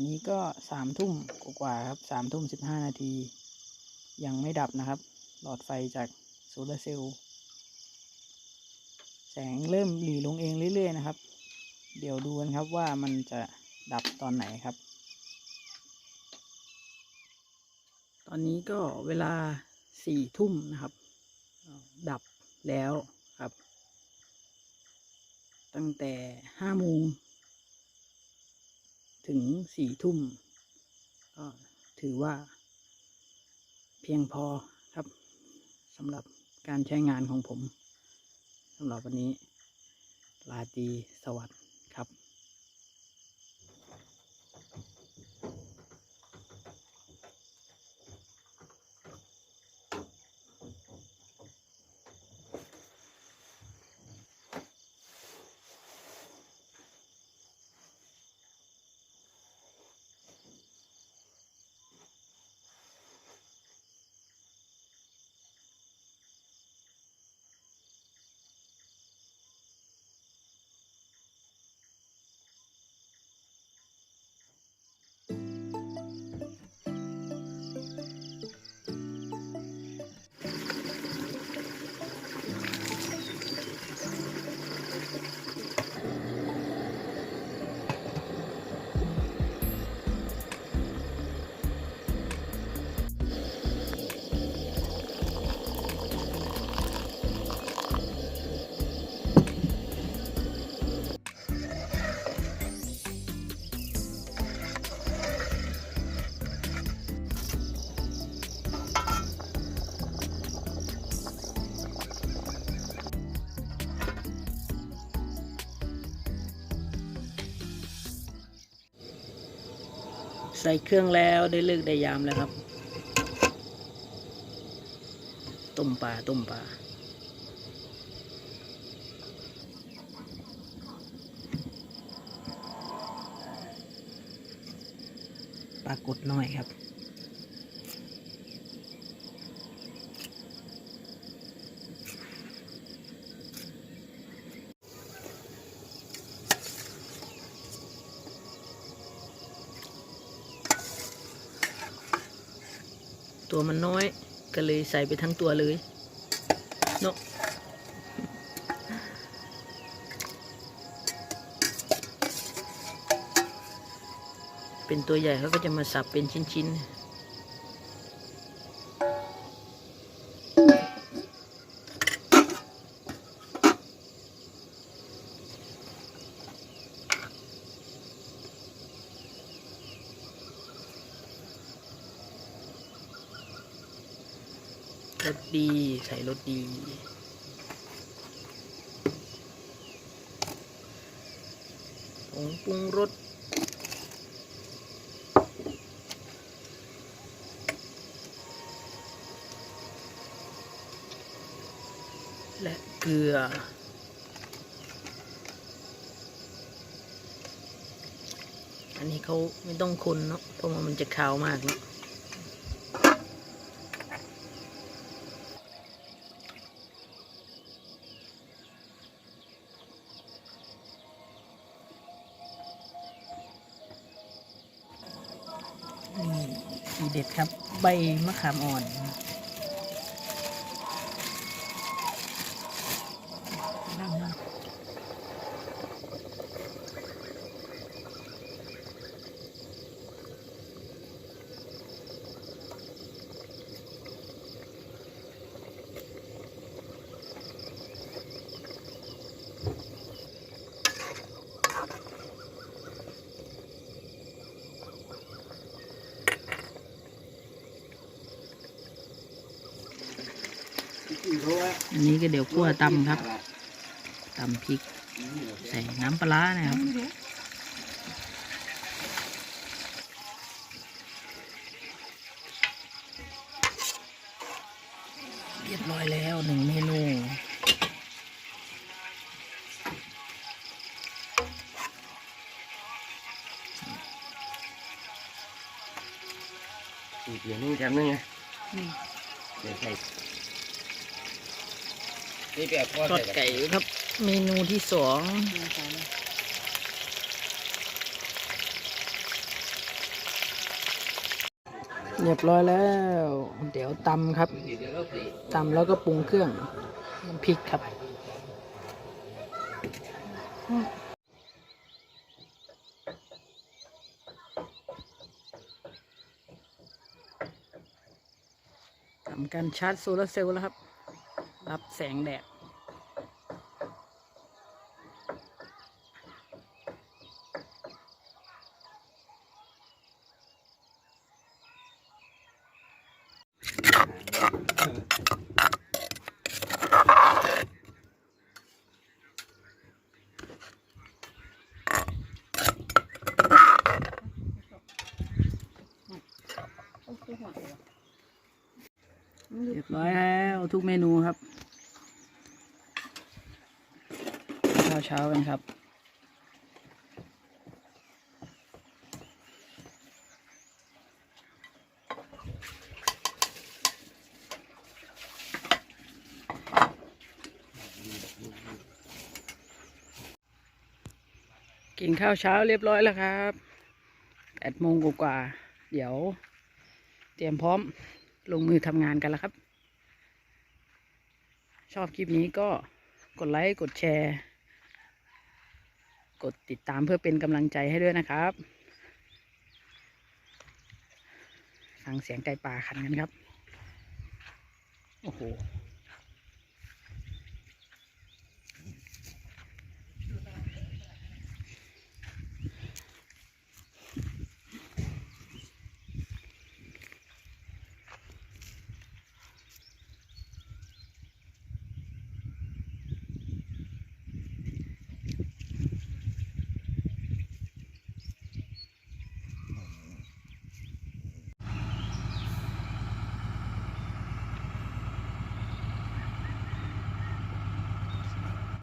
อนนี้ก็สามทุ่มกว่าครับสามทุ่มสิบห้านาที ยังไม่ดับนะครับ หลอดไฟจากโซลาเซลล์แสงเริ่มหลีลงเองเรื่อย ๆ นะครับ เดี๋ยวดูกันครับว่ามันจะดับตอนไหนครับ ตอนนี้ก็เวลาสี่ทุ่มนะครับ ดับแล้วครับ ตั้งแต่ห้าโมง ถึงสี่ทุ่มก็ถือว่า เพียงพอครับสำหรับการใช้งานของผมสำหรับวันนี้ลาตีสวัสดิ ใส่เครื่องแล้วได้เลิกได้ยามแล้วครับ ต้มปลาต้มปลาปลากดน้อยครับ ตัวมันน้อย ก็เลยใส่ไปทั้งตัวเลยเนาะเป็นตัวใหญ่เขาก็จะมาสับเป็นชิ้นๆ สดี ใส่รสดี ผงปรุงรสและเกลือ อันนี้เขาไม่ต้องคนเนาะ เพราะว่ามันจะคาวมากเนาะ ทีเด็ดครับ ใบมะขามอ่อน อันนี้ก็เดี๋ยวคั่วตำครับตำพริก ใส่น้ำปลาร้านะครับ เรียบร้อยแล้วหนึ่งเมนูอีกอย่างนึงแถมนึงไงเดี๋ยวใส่ นี่แบบพ่อทอดใส่ไก่ครับ เมนูที่สองเรียบร้อยแล้ว เดี๋ยวตำครับตำแล้วก็ปรุงเครื่องน้ำพริกครับทำการชาร์จโซลาร์เซลล์แล้วครับ รับแสงแดด เรียบร้อยแล้วทุกเมนูครับข้าวเช้ากันครับ กินข้าวเช้าเรียบร้อยแล้วครับแปดโมงกว่า เดี๋ยว เตรียมพร้อม ลงมือทำงานกันแล้วครับ ชอบคลิปนี้ก็กดไลค์กดแชร์ กดติดตามเพื่อเป็นกำลังใจให้ด้วยนะครับฟังเสียงไก่ป่าขันกันครับ โอ้โห